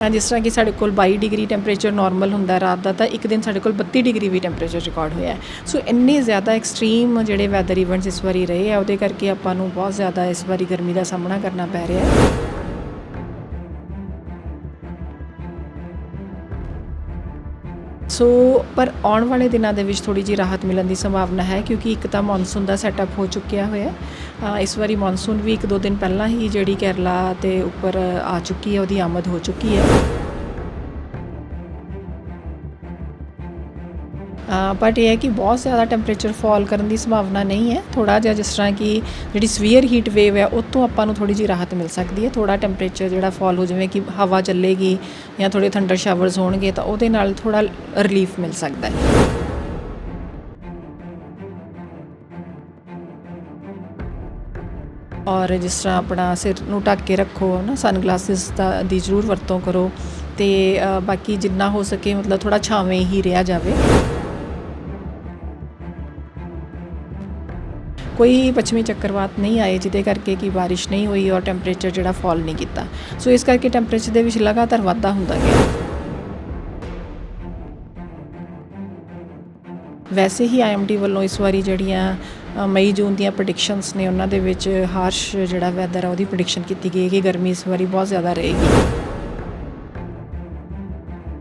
ਜਿਸ ਤਰ੍ਹਾਂ ਕਿ ਸਾਡੇ ਕੋਲ 22 ਡਿਗਰੀ ਟੈਂਪਰੇਚਰ ਨਾਰਮਲ ਹੁੰਦਾ ਰਾਤ ਦਾ, ਤਾਂ ਇੱਕ ਦਿਨ ਸਾਡੇ ਕੋਲ 32 ਡਿਗਰੀ ਵੀ ਟੈਂਪਰੇਚਰ ਰਿਕਾਰਡ ਹੋਇਆ ਸੋ ਇੰਨੇ ਜ਼ਿਆਦਾ ਐਕਸਟ੍ਰੀਮ ਜਿਹੜੇ ਵੈਦਰ ਇਵੈਂਟਸ ਇਸ ਵਾਰੀ ਰਹੇ ਆ, ਉਹਦੇ ਕਰਕੇ ਆਪਾਂ ਨੂੰ ਬਹੁਤ ਜ਼ਿਆਦਾ ਇਸ ਵਾਰੀ ਗਰਮੀ ਦਾ ਸਾਹਮਣਾ ਕਰਨਾ ਪੈ ਰਿਹਾ ਹੈ। ਸੋ, ਪਰ ਆਉਣ ਵਾਲੇ ਦਿਨਾਂ ਦੇ ਵਿੱਚ ਥੋੜੀ ਜੀ ਰਾਹਤ ਮਿਲਣ ਦੀ ਸੰਭਾਵਨਾ ਹੈ, ਕਿਉਂਕਿ ਇੱਕ ਤਾਂ ਮੌਨਸੂਨ ਦਾ ਸੈਟਅਪ ਹੋ ਚੁੱਕਿਆ ਹੋਇਆ ਇਸ ਵਾਰੀ ਮੌਨਸੂਨ ਵੀ ਇੱਕ ਦੋ ਦਿਨ ਪਹਿਲਾਂ ਹੀ ਜਿਹੜੀ ਕੇਰਲਾ ਤੇ ਉੱਪਰ ਆ ਚੁੱਕੀ ਹੈ, ਉਹਦੀ ਆਮਦ ਹੋ ਚੁੱਕੀ ਹੈ। ਬਟ ਇਹ ਹੈ ਕਿ ਬਹੁਤ ਜ਼ਿਆਦਾ ਟੈਂਪਰੇਚਰ ਫਾਲ ਕਰਨ ਦੀ ਸੰਭਾਵਨਾ ਨਹੀਂ ਹੈ। ਥੋੜਾ ਜਿਹਾ ਜਿਸ ਤਰ੍ਹਾਂ ਕਿ ਜਿਹੜੀ ਸਵੀਅਰ ਹੀਟ ਵੇਵ ਹੈ, ਉਹ ਤੋਂ ਆਪਾਂ ਨੂੰ ਥੋੜੀ ਜਿਹੀ ਰਾਹਤ ਮਿਲ ਸਕਦੀ ਹੈ। ਥੋੜਾ ਟੈਂਪਰੇਚਰ ਜਿਹੜਾ ਫਾਲ ਹੋ ਜਾਵੇ, ਕਿ ਹਵਾ ਚੱਲੇਗੀ ਜਾਂ ਥੋੜੇ ਥੰਡਰ ਸ਼ਾਵਰਸ ਹੋਣਗੇ, ਤਾਂ ਉਹਦੇ ਨਾਲ ਥੋੜਾ ਰਿਲੀਫ ਮਿਲ ਸਕਦਾ ਹੈ। ਔਰ ਜਿਸ ਤਰ੍ਹਾਂ ਆਪਣਾ ਸਿਰ ਨੂੰ ਢੱਕ ਕੇ ਰੱਖੋ ਨਾ ਸਨਗਲਾਸਿਸ ਦਾ, ਦੀ ਜ਼ਰੂਰ ਵਰਤੋਂ ਕਰੋ। ਤੇ ਬਾਕੀ ਜਿੰਨਾ ਹੋ ਸਕੇ, ਮਤਲਬ ਥੋੜਾ ਛਾਵੇਂ ਹੀ ਰਿਹਾ ਜਾਵੇ। ਕੋਈ ਪੱਛਮੀ ਚੱਕਰਵਾਤ ਨਹੀਂ ਆਏ, ਜਿਹਦੇ ਕਰਕੇ ਕਿ ਬਾਰਿਸ਼ ਨਹੀਂ ਹੋਈ ਔਰ ਟੈਂਪਰੇਚਰ ਜਿਹੜਾ ਫਾਲ ਨਹੀਂ ਕੀਤਾ। ਸੋ ਇਸ ਕਰਕੇ ਟੈਂਪਰੇਚਰ ਦੇ ਵਿੱਚ ਲਗਾਤਾਰ ਵਾਧਾ ਹੁੰਦਾ ਗਿਆ। ਵੈਸੇ ਹੀ ਆਈਐਮਡੀ ਵੱਲੋਂ ਇਸ ਵਾਰੀ ਜਿਹੜੀਆਂ ਮਈ, ਜੂਨ ਦੀਆਂ ਪ੍ਰੈਡਿਕਸ਼ਨਸ ਨੇ, ਉਹਨਾਂ ਦੇ ਵਿੱਚ ਹਾਰਸ਼ ਜਿਹੜਾ ਵੈਦਰ ਆ, ਉਹਦੀ ਪ੍ਰੈਡਿਕਸ਼ਨ ਕੀਤੀ ਗਈ ਹੈ ਕਿ ਗਰਮੀ ਇਸ ਵਾਰੀ ਬਹੁਤ ਜ਼ਿਆਦਾ ਰਹੇਗੀ।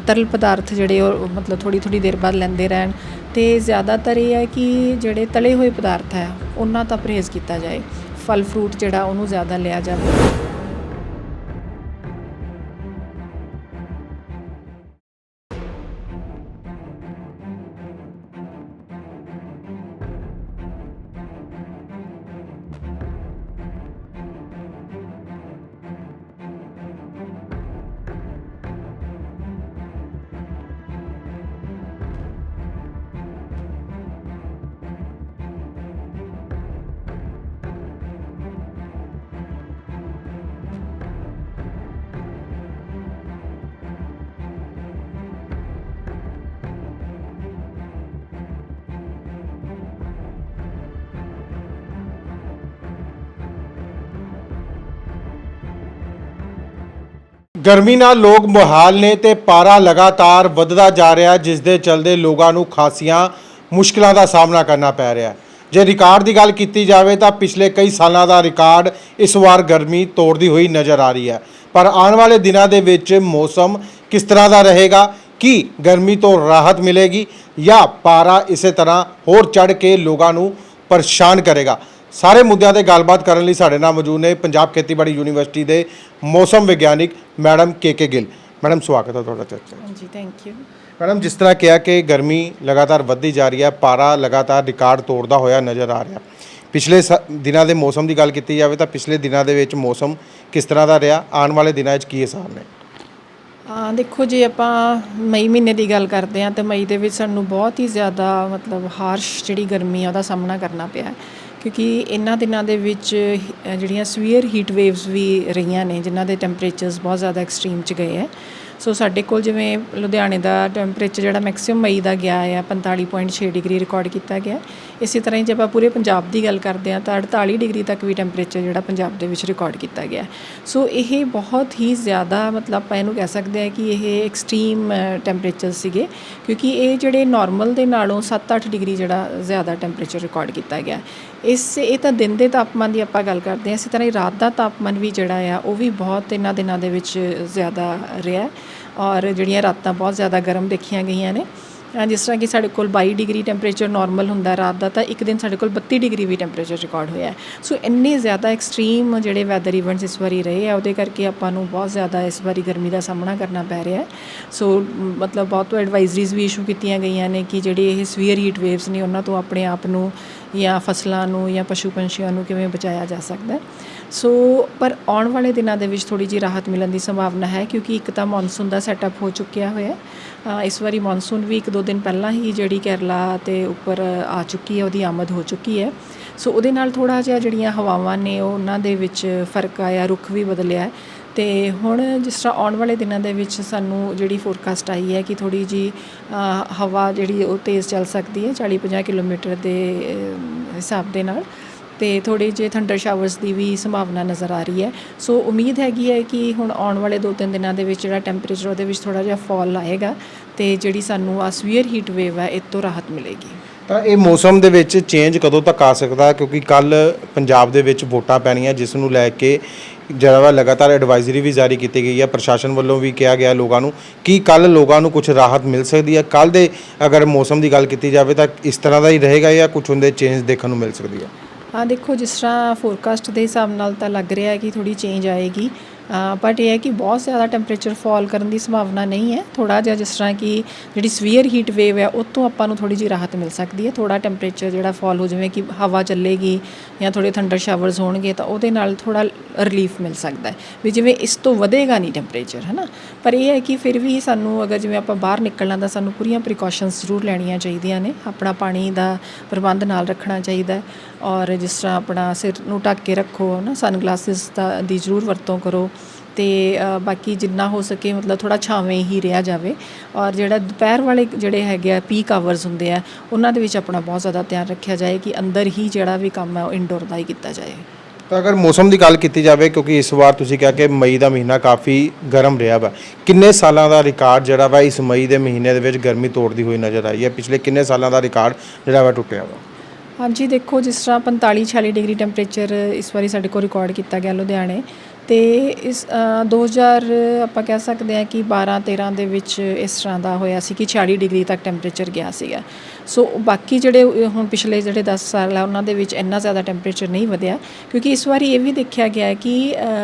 ਤਰਲ ਪਦਾਰਥ ਜਿਹੜੇ ਉਹ, ਮਤਲਬ ਥੋੜੀ ਥੋੜੀ ਦੇਰ ਬਾਅਦ ਲੈਂਦੇ ਰਹਿਣ ਤੇ ਜ਼ਿਆਦਾਤਰ ਇਹ ਹੈ ਕਿ ਜਿਹੜੇ ਤਲੇ ਹੋਏ ਪਦਾਰਥ ਹੈ, ਉਹਨਾਂ ਦਾ ਪਰਹੇਜ਼ ਕੀਤਾ ਜਾਏ। ਫਲ ਫਰੂਟ ਜਿਹੜਾ, ਉਹਨੂੰ ਜ਼ਿਆਦਾ ਲਿਆ ਜਾਵੇ। ਗਰਮੀ ਨਾਲ ਲੋਕ ਮੁਹਾਲ ਨੇ ਤੇ ਪਾਰਾ ਲਗਾਤਾਰ ਵੱਧਦਾ ਜਾ ਰਿਹਾ ਜਿਸ ਦੇ ਚਲਦੇ ਲੋਕਾਂ ਨੂੰ ਖਾਸੀਆਂ ਮੁਸ਼ਕਲਾਂ ਦਾ ਸਾਹਮਣਾ ਕਰਨਾ ਪੈ ਰਿਹਾ। ਜੇ ਰਿਕਾਰਡ ਦੀ ਗੱਲ ਕੀਤੀ ਜਾਵੇ ਤਾਂ ਪਿਛਲੇ ਕਈ ਸਾਲਾਂ ਦਾ ਰਿਕਾਰਡ ਇਸ ਵਾਰ ਗਰਮੀ ਤੋੜਦੀ ਹੋਈ ਨਜ਼ਰ ਆ ਰਹੀ ਹੈ। ਪਰ ਆਉਣ ਵਾਲੇ ਦਿਨਾਂ ਦੇ ਵਿੱਚ ਮੌਸਮ ਕਿਸ ਤਰ੍ਹਾਂ ਦਾ ਰਹੇਗਾ, ਕੀ ਗਰਮੀ ਤੋਂ ਰਾਹਤ ਮਿਲੇਗੀ ਜਾਂ ਪਾਰਾ ਇਸੇ ਤਰ੍ਹਾਂ ਹੋਰ ਚੜ ਕੇ ਲੋਕਾਂ ਨੂੰ ਪਰੇਸ਼ਾਨ ਕਰੇਗਾ? ਸਾਰੇ ਮੁੱਦਿਆਂ ਤੇ ਗੱਲਬਾਤ ਕਰਨ ਲਈ ਸਾਡੇ ਨਾਲ ਮੌਜੂਦ ਨੇ ਪੰਜਾਬ ਖੇਤੀਬਾੜੀ ਯੂਨੀਵਰਸਿਟੀ ਦੇ ਮੌਸਮ ਵਿਗਿਆਨਿਕ madam K K Gill. Madam ਸਵਾਗਤ ਹੈ ਤੁਹਾਡਾ ਚਰਚਾ ਹਾਂਜੀ ਥੈਂਕ ਯੂ ਮੈਡਮ ਜਿਸ ਤਰ੍ਹਾਂ ਕਿਹਾ ਕਿ ਗਰਮੀ ਲਗਾਤਾਰ ਵੱਧਦੀ ਜਾ ਰਹੀ ਹੈ ਪਾਰਾ ਲਗਾਤਾਰ ਰਿਕਾਰਡ ਤੋੜਦਾ ਹੋਇਆ ਨਜ਼ਰ ਆ ਰਿਹਾ। ਪਿਛਲੇ ਦਿਨਾਂ ਦੇ ਮੌਸਮ ਦੀ ਗੱਲ ਕੀਤੀ ਜਾਵੇ ਤਾਂ ਪਿਛਲੇ ਦਿਨਾਂ ਦੇ ਵਿੱਚ ਮੌਸਮ ਕਿਸ ਤਰ੍ਹਾਂ ਦਾ ਰਿਹਾ? ਆਉਣ ਵਾਲੇ ਦਿਨਾਂ ਵਿੱਚ ਕੀ ਹਿਸਾਬ ਨੇ? ਆ ਦੇਖੋ ਜੇ ਆਪਾਂ ਮਈ ਮਹੀਨੇ ਦੀ ਗੱਲ ਕਰਦੇ ਹਾਂ ਤੇ ਮਈ ਦੇ ਵਿੱਚ ਸਾਨੂੰ ਬਹੁਤ ਹੀ ਜ਼ਿਆਦਾ ਮਤਲਬ ਹਾਰਸ਼ ਜਿਹੜੀ ਗਰਮੀ ਆ ਉਹਦਾ ਸਾਹਮਣਾ ਕਰਨਾ ਪਿਆ ਕਿਉਂਕਿ ਇਹਨਾਂ ਦਿਨਾਂ ਦੇ ਵਿੱਚ ਜਿਹੜੀਆਂ ਸਵੀਅਰ ਹੀਟ ਵੇਵਸ ਵੀ ਰਹੀਆਂ ਨੇ, ਜਿਨ੍ਹਾਂ ਦੇ ਟੈਂਪਰੇਚਰਸ ਬਹੁਤ ਜ਼ਿਆਦਾ ਐਕਸਟ੍ਰੀਮ ਚ ਗਏ ਹੈ ਸੋ ਸਾਡੇ ਕੋਲ ਜਿਵੇਂ ਲੁਧਿਆਣੇ ਦਾ ਟੈਂਪਰੇਚਰ ਜਿਹੜਾ ਮੈਕਸਿਮਮ ਮਈ ਦਾ ਗਿਆ ਆ 45.6 ਡਿਗਰੀ ਰਿਕਾਰਡ ਕੀਤਾ ਗਿਆ। ਇਸੇ ਤਰ੍ਹਾਂ ਹੀ ਜੇ ਆਪਾਂ ਪੂਰੇ ਪੰਜਾਬ ਦੀ ਗੱਲ ਕਰਦੇ ਹਾਂ, ਤਾਂ 48 ਡਿਗਰੀ ਤੱਕ ਵੀ ਟੈਂਪਰੇਚਰ ਜਿਹੜਾ ਪੰਜਾਬ ਦੇ ਵਿੱਚ ਰਿਕਾਰਡ ਕੀਤਾ ਗਿਆ। ਸੋ ਇਹ ਬਹੁਤ ਹੀ ਜ਼ਿਆਦਾ ਮਤਲਬ ਆਪਾਂ ਇਹਨੂੰ ਕਹਿ ਸਕਦੇ ਹਾਂ ਕਿ ਇਹ ਐਕਸਟ੍ਰੀਮ ਟੈਂਪਰੇਚਰ ਸੀਗੇ। ਕਿਉਂਕਿ ਇਹ ਜਿਹੜੇ ਨਾਰਮਲ ਦੇ ਨਾਲੋਂ 7-8 ਡਿਗਰੀ ਜਿਹੜਾ ਜ਼ਿਆਦਾ ਟੈਂਪਰੇਚਰ ਰਿਕਾਰਡ ਕੀਤਾ ਗਿਆ। ਇਸ, ਇਹ ਤਾਂ ਦਿਨ ਦੇ ਤਾਪਮਾਨ ਦੀ ਆਪਾਂ ਗੱਲ ਕਰਦੇ ਹਾਂ, ਇਸੇ ਤਰ੍ਹਾਂ ਹੀ ਰਾਤ ਦਾ ਤਾਪਮਾਨ ਵੀ ਜਿਹੜਾ ਆ, ਉਹ ਵੀ ਬਹੁਤ ਇਹਨਾਂ ਦਿਨਾਂ ਦੇ ਵਿੱਚ ਜ਼ਿਆਦਾ ਰਿਹਾ। ਔਰ ਜਿਹੜੀਆਂ ਰਾਤਾਂ ਬਹੁਤ ਜ਼ਿਆਦਾ ਗਰਮ ਦੇਖੀਆਂ ਗਈਆਂ ਨੇ। ਜਿਸ ਤਰ੍ਹਾਂ ਕਿ ਸਾਡੇ ਕੋਲ 22 ਡਿਗਰੀ ਟੈਂਪਰੇਚਰ ਨਾਰਮਲ ਹੁੰਦਾ ਰਾਤ ਦਾ, ਤਾਂ ਇੱਕ ਦਿਨ ਸਾਡੇ ਕੋਲ 32 ਡਿਗਰੀ ਵੀ ਟੈਂਪਰੇਚਰ ਰਿਕਾਰਡ ਹੋਇਆ ਸੋ ਇੰਨੇ ਜ਼ਿਆਦਾ ਐਕਸਟ੍ਰੀਮ ਜਿਹੜੇ ਵੈਦਰ ਇਵੈਂਟਸ ਇਸ ਵਾਰੀ ਰਹੇ ਆ, ਉਹਦੇ ਕਰਕੇ ਆਪਾਂ ਨੂੰ ਬਹੁਤ ਜ਼ਿਆਦਾ ਇਸ ਵਾਰੀ ਗਰਮੀ ਦਾ ਸਾਹਮਣਾ ਕਰਨਾ ਪੈ ਰਿਹਾ ਹੈ। ਸੋ ਮਤਲਬ ਬਹੁਤ ਐਡਵਾਈਜ਼ਰੀਜ਼ ਵੀ ਇਸ਼ੂ ਕੀਤੀਆਂ ਗਈਆਂ ਨੇ ਕਿ ਜਿਹੜੇ ਇਹ ਸਵੀਅਰ ਹੀਟ ਵੇਵਸ ਨੇ, ਉਹਨਾਂ ਤੋਂ ਆਪਣੇ ਆਪ ਨੂੰ ਜਾਂ ਫਸਲਾਂ ਨੂੰ ਜਾਂ ਪਸ਼ੂ ਪੰਛੀਆਂ ਨੂੰ ਕਿਵੇਂ ਬਚਾਇਆ ਜਾ ਸਕਦਾ ਹੈ। ਸੋ, ਪਰ ਆਉਣ ਵਾਲੇ ਦਿਨਾਂ ਦੇ ਵਿੱਚ ਥੋੜੀ ਜਿਹੀ ਰਾਹਤ ਮਿਲਣ ਦੀ ਸੰਭਾਵਨਾ ਹੈ, ਕਿਉਂਕਿ ਇੱਕ ਤਾਂ ਮੌਨਸੂਨ ਦਾ ਸੈਟਅਪ ਹੋ ਚੁੱਕਿਆ ਹੋਇਆ ਇਸ ਵਾਰੀ ਮੌਨਸੂਨ ਵੀ ਇੱਕ ਦੋ ਦਿਨ ਪਹਿਲਾਂ ਹੀ ਜਿਹੜੀ ਕੇਰਲਾ ਤੇ ਉੱਪਰ ਆ ਚੁੱਕੀ ਹੈ, ਉਹਦੀ ਆਮਦ ਹੋ ਚੁੱਕੀ ਹੈ। ਸੋ, ਉਹਦੇ ਨਾਲ ਥੋੜਾ ਜਿਹਾ ਜਿਹੜੀਆਂ ਹਵਾਵਾਂ ਨੇ, ਉਹ ਉਹਨਾਂ ਦੇ ਵਿੱਚ ਫ਼ਰਕ ਆਇਆ, ਰੁੱਖ ਵੀ ਬਦਲਿਆ ਹੈ। ਤੇ ਹੁਣ ਜਿਸ ਤਰ੍ਹਾਂ ਆਉਣ ਵਾਲੇ ਦਿਨਾਂ ਦੇ ਵਿੱਚ ਸਾਨੂੰ ਜਿਹੜੀ ਫੋਰਕਾਸਟ ਆਈ ਹੈ ਕਿ ਥੋੜੀ ਜੀ ਹਵਾ ਜਿਹੜੀ ਉਹ ਤੇਜ਼ ਚੱਲ ਸਕਦੀ ਹੈ 40-50 ਕਿਲੋਮੀਟਰ ਦੇ ਹਿਸਾਬ ਦੇ ਨਾਲ। ਤੇ ਥੋੜੇ ਜਿਹੇ ਥੰਡਰ ਸ਼ਾਵਰਸ ਦੀ ਵੀ ਸੰਭਾਵਨਾ ਨਜ਼ਰ ਆ ਰਹੀ ਹੈ। ਸੋ ਉਮੀਦ ਹੈਗੀ ਹੈ ਕਿ ਹੁਣ ਆਉਣ ਵਾਲੇ 2-3 ਦਿਨਾਂ ਦੇ ਵਿੱਚ ਜਿਹੜਾ ਟੈਂਪਰੇਚਰ ਉਹਦੇ ਵਿੱਚ ਥੋੜਾ ਜਿਹਾ ਫਾਲ ਆਏਗਾ ਤੇ ਜਿਹੜੀ ਸਾਨੂੰ ਆ ਸਵੀਅਰ ਹੀਟ ਵੇਵ ਹੈ ਇਹ ਤੋਂ ਰਾਹਤ ਮਿਲੇਗੀ। ਤਾਂ ਇਹ ਮੌਸਮ ਦੇ ਵਿੱਚ ਚੇਂਜ ਕਦੋਂ ਤੱਕ ਆ ਸਕਦਾ? ਕਿਉਂਕਿ ਕੱਲ ਪੰਜਾਬ ਦੇ ਵਿੱਚ ਵੋਟਾਂ ਪੈਣੀਆਂ, ਜਿਸ ਨੂੰ ਲੈ ਕੇ ਜਿਹੜਾ ਵਾ ਲਗਾਤਾਰ ਐਡਵਾਈਜ਼ਰੀ ਵੀ ਜਾਰੀ ਕੀਤੀ ਗਈ ਹੈ ਪ੍ਰਸ਼ਾਸਨ ਵੱਲੋਂ ਵੀ ਕਿਹਾ ਗਿਆ ਲੋਕਾਂ ਨੂੰ ਕਿ ਕੱਲ ਲੋਕਾਂ ਨੂੰ ਕੁਝ ਰਾਹਤ ਮਿਲ ਸਕਦੀ ਹੈ ਕੱਲ ਦੇ ਅਗਰ ਮੌਸਮ ਦੀ ਗੱਲ ਕੀਤੀ ਜਾਵੇ ਤਾਂ ਇਸ ਤਰ੍ਹਾਂ ਦਾ ਹੀ ਰਹੇਗਾ ਜਾਂ ਕੁਝ ਹੁੰਦੇ ਚੇਂਜ ਦੇਖਣ ਨੂੰ ਮਿਲ ਸਕਦੀ ਹੈ ਹਾਂ ਦੇਖੋ, ਜਿਸ ਤਰ੍ਹਾਂ ਫੋਰਕਾਸਟ ਦੇ ਹਿਸਾਬ ਨਾਲ ਤਾਂ ਲੱਗ ਰਿਹਾ ਹੈ ਕਿ ਥੋੜੀ ਚੇਂਜ ਆਏਗੀ। ਬਟ ਇਹ ਹੈ ਕਿ ਬਹੁਤ ਜ਼ਿਆਦਾ ਟੈਂਪਰੇਚਰ ਫਾਲ ਕਰਨ ਦੀ ਸੰਭਾਵਨਾ ਨਹੀਂ ਹੈ। ਥੋੜਾ ਜਿਹਾ ਜਿਸ ਤਰ੍ਹਾਂ ਕਿ ਜਿਹੜੀ ਸਵੀਅਰ ਹੀਟ ਵੇਵ ਹੈ, ਉਹ ਤੋਂ ਆਪਾਂ ਨੂੰ ਥੋੜੀ ਜਿਹੀ ਰਾਹਤ ਮਿਲ ਸਕਦੀ ਹੈ। ਥੋੜਾ ਟੈਂਪਰੇਚਰ ਜਿਹੜਾ ਫਾਲ ਹੋ, ਜਿਵੇਂ ਕਿ ਹਵਾ ਚੱਲੇਗੀ ਜਾਂ ਥੋੜੇ ਥੰਡਰ ਸ਼ਾਵਰਸ ਹੋਣਗੇ, ਤਾਂ ਉਹਦੇ ਨਾਲ ਥੋੜਾ ਰਿਲੀਫ ਮਿਲ ਸਕਦਾ ਹੈ। ਵੀ ਜਿਵੇਂ ਇਸ ਤੋਂ ਵਧੇਗਾ ਨਹੀਂ ਟੈਂਪਰੇਚਰ ਹੈ ਨਾ ਪਰ ਇਹ ਹੈ ਕਿ ਫਿਰ ਵੀ ਸਾਨੂੰ ਅਗਰ ਜਿਵੇਂ ਆਪਾਂ ਬਾਹਰ ਨਿਕਲਣਾ, ਤਾਂ ਸਾਨੂੰ ਪੂਰੀਆਂ ਪ੍ਰੀਕਾਸ਼ਨਸ ਜ਼ਰੂਰ ਲੈਣੀਆਂ ਚਾਹੀਦੀਆਂ ਨੇ। ਆਪਣਾ ਪਾਣੀ ਦਾ ਪ੍ਰਬੰਧ ਨਾਲ ਰੱਖਣਾ ਚਾਹੀਦਾ ਹੈ। ਔਰ ਜਿਸ ਤਰ੍ਹਾਂ ਆਪਣਾ ਸਿਰ ਨੂੰ ਢੱਕ ਕੇ ਰੱਖੋ ਨਾ ਸਨਗਲਾਸਿਸ ਦਾ, ਦੀ ਜ਼ਰੂਰ ਵਰਤੋਂ ਕਰੋ। ਤੇ ਬਾਕੀ ਜਿੰਨਾ ਹੋ ਸਕੇ ਮਤਲਬ ਥੋੜਾ ਛਾਵੇਂ ਹੀ ਰਿਹਾ ਜਾਵੇ। ਔਰ ਜਿਹੜਾ ਦੁਪਹਿਰ ਵਾਲੇ ਜਿਹੜੇ ਹੈਗੇ ਆ ਪੀਕ ਆਵਰਸ ਹੁੰਦੇ ਆ ਉਹਨਾਂ ਦੇ ਵਿੱਚ ਆਪਣਾ ਬਹੁਤ ਜ਼ਿਆਦਾ ਧਿਆਨ ਰੱਖਿਆ ਜਾਏ ਕਿ ਅੰਦਰ ਹੀ ਜਿਹੜਾ ਵੀ ਕੰਮ ਹੈ ਉਹ ਇਨਡੋਰ ਦਾ ਹੀ ਕੀਤਾ ਜਾਏ। ਤਾਂ ਅਗਰ ਮੌਸਮ ਦੀ ਗੱਲ ਕੀਤੀ ਜਾਵੇ ਕਿਉਂਕਿ ਇਸ ਵਾਰ ਤੁਸੀਂ ਕਿਹਾ ਕਿ ਮਈ ਦਾ ਮਹੀਨਾ ਕਾਫੀ ਗਰਮ ਰਿਹਾ ਵਾ ਕਿੰਨੇ ਸਾਲਾਂ ਦਾ ਰਿਕਾਰਡ ਜਿਹੜਾ ਵਾ ਇਸ ਮਈ ਦੇ ਮਹੀਨੇ ਦੇ ਵਿੱਚ ਗਰਮੀ ਤੋੜਦੀ ਹੋਈ ਨਜ਼ਰ ਆਈ ਹੈ? ਪਿਛਲੇ ਕਿੰਨੇ ਸਾਲਾਂ ਦਾ ਰਿਕਾਰਡ ਜਿਹੜਾ ਵਾ ਟੁੱਟਿਆ ਵਾ? ਹਾਂਜੀ ਦੇਖੋ ਜਿਸ ਤਰ੍ਹਾਂ 45 46 ਡਿਗਰੀ ਟੈਂਪਰੇਚਰ ਇਸ ਵਾਰੀ ਸਾਡੇ ਕੋਲ ਰਿਕਾਰਡ ਕੀਤਾ ਗਿਆ ਲੁਧਿਆਣੇ। ਅਤੇ ਇਸ ਦੋ ਹਜ਼ਾਰ, ਆਪਾਂ ਕਹਿ ਸਕਦੇ ਹਾਂ ਕਿ 12 13 ਦੇ ਵਿੱਚ ਇਸ ਤਰ੍ਹਾਂ ਦਾ ਹੋਇਆ ਸੀ ਕਿ 46 ਡਿਗਰੀ ਤੱਕ ਟੈਂਪਰੇਚਰ ਗਿਆ ਸੀਗਾ। ਸੋ ਬਾਕੀ ਜਿਹੜੇ ਹੁਣ ਪਿਛਲੇ ਜਿਹੜੇ 10 ਸਾਲ ਆ, ਉਹਨਾਂ ਦੇ ਵਿੱਚ ਇੰਨਾ ਜ਼ਿਆਦਾ ਟੈਂਪਰੇਚਰ ਨਹੀਂ ਵਧਿਆ, ਕਿਉਂਕਿ ਇਸ ਵਾਰੀ ਇਹ ਵੀ ਦੇਖਿਆ ਗਿਆ ਕਿ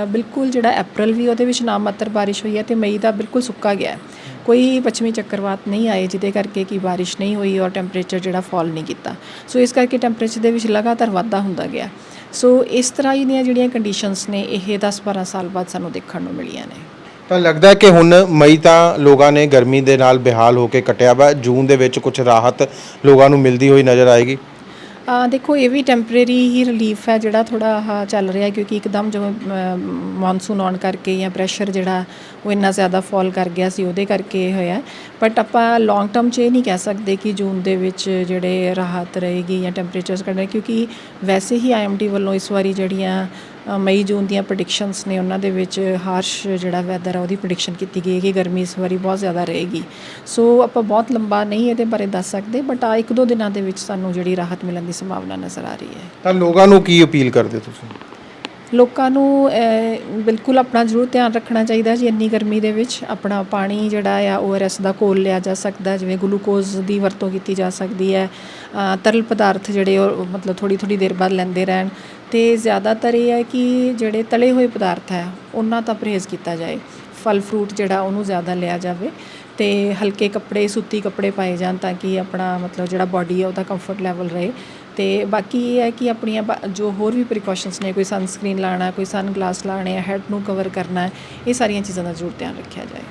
ਬਿਲਕੁਲ ਜਿਹੜਾ ਅਪ੍ਰੈਲ ਵੀ ਉਹਦੇ ਵਿੱਚ ਨਾਮਾਤਰ ਬਾਰਿਸ਼ ਹੋਈ ਹੈ ਤੇ ਮਈ ਦਾ ਬਿਲਕੁਲ ਸੁੱਕਾ ਗਿਆ ਕੋਈ ਪੱਛਮੀ ਚੱਕਰਵਾਤ ਨਹੀਂ ਆਏ ਜਿਹਦੇ ਕਰਕੇ ਕਿ ਬਾਰਿਸ਼ ਨਹੀਂ ਹੋਈ ਔਰ ਟੈਂਪਰੇਚਰ ਜਿਹੜਾ ਫਾਲ ਨਹੀਂ ਕੀਤਾ। ਸੋ ਇਸ ਕਰਕੇ ਟੈਂਪਰੇਚਰ ਦੇ ਵਿੱਚ ਲਗਾਤਾਰ ਵਾਧਾ ਹੁੰਦਾ ਗਿਆ। ਸੋ ਇਸ ਤਰ੍ਹਾਂ ਹੀ ਦੀਆਂ ਜਿਹੜੀਆਂ ਕੰਡੀਸ਼ਨਸ ਨੇ, ਇਹ 10-12 ਸਾਲ ਬਾਅਦ ਸਾਨੂੰ ਦੇਖਣ ਨੂੰ ਮਿਲੀਆਂ ਨੇ। ਤਾਂ ਲੱਗਦਾ ਕਿ ਹੁਣ ਮਈ ਤਾਂ ਲੋਕਾਂ ਨੇ ਗਰਮੀ ਦੇ ਨਾਲ ਬਿਹਾਲ ਹੋ ਕੇ ਕੱਟਿਆ ਵਾ। ਜੂਨ ਦੇ ਵਿੱਚ ਕੁਝ ਰਾਹਤ ਲੋਕਾਂ ਨੂੰ ਮਿਲਦੀ ਹੋਈ ਨਜ਼ਰ ਆਏਗੀ। ਆ ਦੇਖੋ, ਇਹ ਵੀ ਟੈਂਪਰੇਰੀ ਹੀ ਰਿਲੀਫ ਹੈ ਜਿਹੜਾ ਥੋੜਾ ਆਹ ਚੱਲ ਰਿਹਾ, ਕਿਉਂਕਿ ਇੱਕਦਮ ਜਿਵੇਂ ਮੌਨਸੂਨ ਆਉਣ ਕਰਕੇ ਜਾਂ ਪ੍ਰੈਸ਼ਰ ਜਿਹੜਾ ਉਹ ਇੰਨਾ ਜ਼ਿਆਦਾ ਫਾਲ ਕਰ ਗਿਆ ਸੀ, ਉਹਦੇ ਕਰਕੇ ਇਹ ਹੋਇਆ। ਬਟ ਆਪਾਂ ਲੌਂਗ ਟਰਮ 'ਚ ਇਹ ਨਹੀਂ ਕਹਿ ਸਕਦੇ ਕਿ ਜੂਨ ਦੇ ਵਿੱਚ ਜਿਹੜੇ ਰਾਹਤ ਰਹੇਗੀ ਜਾਂ ਟੈਂਪਰੇਚਰਸ ਘਟਣੇ ਕਿਉਂਕਿ ਵੈਸੇ ਹੀ ਆਈਐਮਡੀ ਵੱਲੋਂ ਇਸ ਵਾਰੀ ਜਿਹੜੀਆਂ ਮਈ ਜੂਨ ਦੀਆਂ ਪ੍ਰੈਡਿਕਸ਼ਨਸ ਨੇ ਉਹਨਾਂ ਦੇ ਵਿੱਚ ਹਾਰਸ਼ ਜਿਹੜਾ ਵੈਦਰ ਆ ਉਹਦੀ ਪ੍ਰੈਡਿਕਸ਼ਨ ਕੀਤੀ ਗਈ ਹੈ ਕਿ ਗਰਮੀ ਇਸ ਵਾਰੀ ਬਹੁਤ ਜ਼ਿਆਦਾ ਰਹੇਗੀ। ਸੋ ਆਪਾਂ ਬਹੁਤ ਲੰਬਾ ਨਹੀਂ ਇਹਦੇ ਬਾਰੇ ਦੱਸ ਸਕਦੇ ਬਟ ਆ ਇੱਕ ਦੋ ਦਿਨਾਂ ਦੇ ਵਿੱਚ ਸਾਨੂੰ ਜਿਹੜੀ ਰਾਹਤ ਮਿਲਣ ਦੀ ਸੰਭਾਵਨਾ ਨਜ਼ਰ ਆ ਰਹੀ ਹੈ। ਤਾਂ ਲੋਕਾਂ ਨੂੰ ਕੀ ਅਪੀਲ ਕਰਦੇ ਤੁਸੀਂ? ਲੋਕਾਂ ਨੂੰ ਬਿਲਕੁਲ ਆਪਣਾ ਜ਼ਰੂਰ ਧਿਆਨ ਰੱਖਣਾ ਚਾਹੀਦਾ ਜੀ ਇੰਨੀ ਗਰਮੀ ਦੇ ਵਿੱਚ। ਆਪਣਾ ਪਾਣੀ ਜਿਹੜਾ ਆ ORS ਦਾ ਕੋਲ ਲਿਆ ਜਾ ਸਕਦਾ, ਜਿਵੇਂ ਗਲੂਕੋਜ਼ ਦੀ ਵਰਤੋਂ ਕੀਤੀ ਜਾ ਸਕਦੀ ਹੈ। ਤਰਲ ਪਦਾਰਥ ਜਿਹੜੇ ਉਹ, ਮਤਲਬ ਥੋੜੀ ਥੋੜੀ ਦੇਰ ਬਾਅਦ ਲੈਂਦੇ ਰਹਿਣ। ਤੇ ਜ਼ਿਆਦਾਤਰ ਇਹ ਹੈ ਕਿ ਜਿਹੜੇ ਤਲੇ ਹੋਏ ਪਦਾਰਥ ਹੈ, ਉਹਨਾਂ ਦਾ ਪਰਹੇਜ਼ ਕੀਤਾ ਜਾਏ। ਫਲ ਫਰੂਟ ਜਿਹੜਾ ਉਹਨੂੰ ਜ਼ਿਆਦਾ ਲਿਆ ਜਾਵੇ ਤੇ ਹਲਕੇ ਕੱਪੜੇ, ਸੂਤੀ ਕੱਪੜੇ ਪਾਏ ਜਾਣ ਤਾਂ ਕਿ ਆਪਣਾ ਮਤਲਬ ਜਿਹੜਾ ਬਾਡੀ ਹੈ, ਉਹਦਾ ਕੰਫਰਟ ਲੈਵਲ ਰਹੇ। ਅਤੇ ਬਾਕੀ ਇਹ ਹੈ ਕਿ ਆਪਣੀਆਂ ਬਾ- ਜੋ ਹੋਰ ਵੀ ਪ੍ਰੀਕੋਸ਼ਨਸ ਨੇ, ਕੋਈ ਸਨਸਕ੍ਰੀਨ ਲਾਣਾ, ਕੋਈ ਸਨ ਗਲਾਸ ਲਾਣੇ ਹੈਡ ਨੂੰ ਕਵਰ ਕਰਨਾ, ਇਹ ਸਾਰੀਆਂ ਚੀਜ਼ਾਂ ਦਾ ਜ਼ਰੂਰ ਧਿਆਨ ਰੱਖਿਆ ਜਾਏ।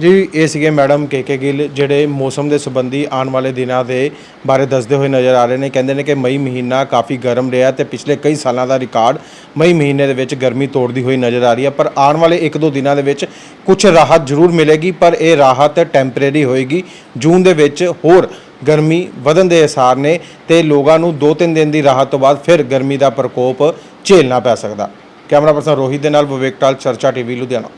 ਜੀ, ਇਹ ਸੀਗੇ ਮੈਡਮ ਕੇ ਕੇ ਗਿੱਲ, ਜਿਹੜੇ ਮੌਸਮ ਦੇ ਸੰਬੰਧੀ ਆਉਣ ਵਾਲੇ ਦਿਨਾਂ ਦੇ ਬਾਰੇ ਦੱਸਦੇ ਹੋਏ ਨਜ਼ਰ ਆ ਰਹੇ ਨੇ। ਕਹਿੰਦੇ ਨੇ ਕਿ ਮਈ ਮਹੀਨਾ ਕਾਫੀ ਗਰਮ ਰਿਹਾ ਤੇ ਪਿਛਲੇ ਕਈ ਸਾਲਾਂ ਦਾ ਰਿਕਾਰਡ ਮਈ ਮਹੀਨੇ ਦੇ ਵਿੱਚ ਗਰਮੀ ਤੋੜਦੀ ਹੋਈ ਨਜ਼ਰ ਆ ਰਹੀ ਹੈ। ਪਰ ਆਉਣ ਵਾਲੇ 1-2 ਦਿਨਾਂ ਦੇ ਵਿੱਚ ਕੁਝ ਰਾਹਤ ਜ਼ਰੂਰ ਮਿਲੇਗੀ, ਪਰ ਇਹ ਰਾਹਤ ਟੈਂਪਰੇਰੀ ਹੋਏਗੀ। ਜੂਨ ਦੇ ਵਿੱਚ ਹੋਰ ਗਰਮੀ ਵਧਣ ਦੇ ਅਸਾਰ ਨੇ ਤੇ ਲੋਕਾਂ ਨੂੰ 2-3 ਦਿਨ ਦੀ ਰਾਹਤ ਤੋਂ ਬਾਅਦ ਫਿਰ ਗਰਮੀ ਦਾ ਪ੍ਰਕੋਪ ਝੇਲਣਾ ਪੈ ਸਕਦਾ। ਕੈਮਰਾ ਪਰਸਨ ਰੋਹਿਤ ਦੇ ਨਾਲ ਵਿਵੇਕ ਟਾਲ, ਚਰਚਾ ਟੀਵੀ, ਲੁਧਿਆਣਾ।